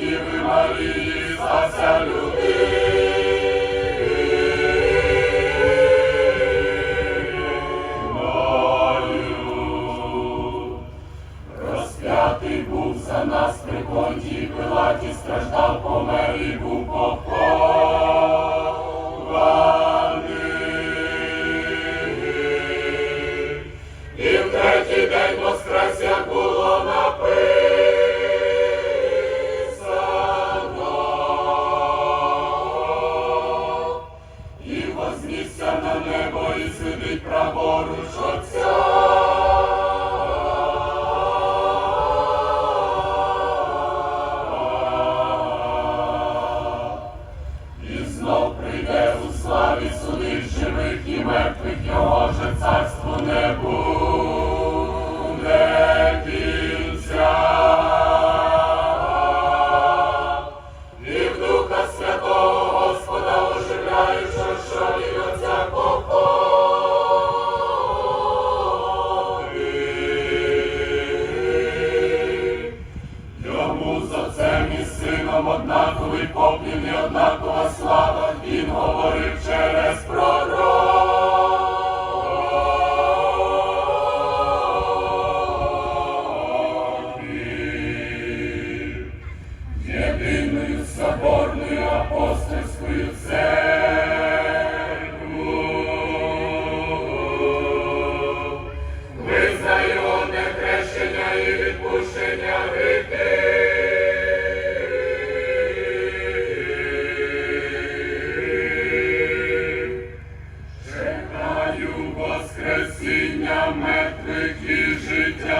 Діви Марії, спася люди. Мою. Розп'ятий був за нас при понті, пилаті страждав, помер і був покой. І знов прийде у славі судить живих і мертвих, його же царство не буде. нам однаковий поплів і однакова слава, Він говорив через пророк. єдиною соборною апостольською церквою. Визнаю не хрещення і відпущення гріхи. Satan!